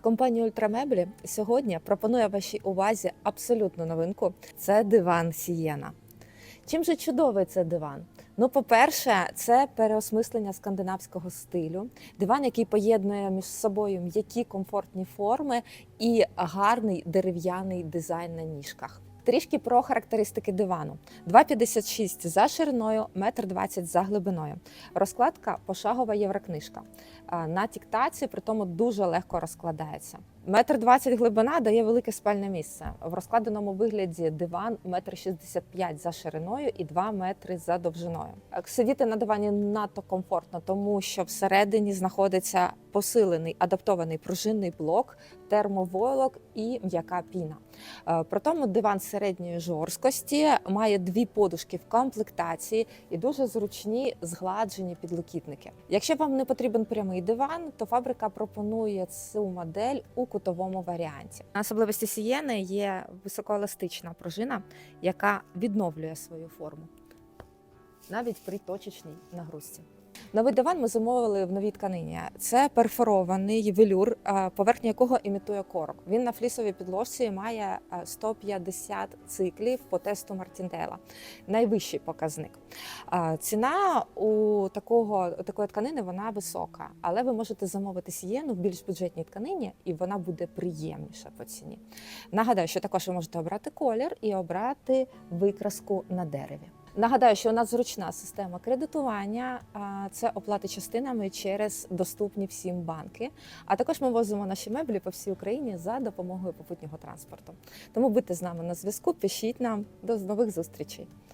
Компанія Ультрамеблі сьогодні пропонує вашій увазі абсолютну новинку: це диван Сієна. Чим же чудовий це диван? Ну, по-перше, це переосмислення скандинавського стилю. Диван, який поєднує між собою м'які комфортні форми і гарний дерев'яний дизайн на ніжках. Трішки про характеристики дивану: 2,56 за шириною, 1,20 м за глибиною. Розкладка пошагова єврокнижка. На тіктаці, при тому дуже легко розкладається. Метр двадцять глибина дає велике спальне місце. В розкладеному вигляді диван метр шістдесят п'ять за шириною і 2 метри за довжиною. Е, Сидіти на дивані надто комфортно, тому що всередині знаходиться посилений адаптований пружинний блок, термовойлок і м'яка піна. Е, При тому диван середньої жорсткості має дві подушки в комплектації і дуже зручні згладжені підлокітники. Якщо вам не потрібен прямий диван, то фабрика пропонує цю модель у кутовому варіанті. Особливості сієни є високоеластична пружина, яка відновлює свою форму навіть при точечній нагрузці. Новий диван ми замовили в новій тканині. Це перфорований велюр, поверхня якого імітує корок. Він на флісовій підложці має а, 150 циклів по тесту Мартіндела. Найвищий показник. Ціна у такого такої тканини вона висока, але ви можете замовити сієну в більш бюджетній тканині, і вона буде приємніша по ціні. Нагадаю, що також ви можете обрати колір і обрати викраску на дереві. Нагадаю, що у нас зручна система кредитування, це оплати частинами через доступні всім банки. А також ми возимо наші меблі по всій Україні за допомогою попутнього транспорту. Тому будьте з нами на зв'язку, пишіть нам до нових зустрічей.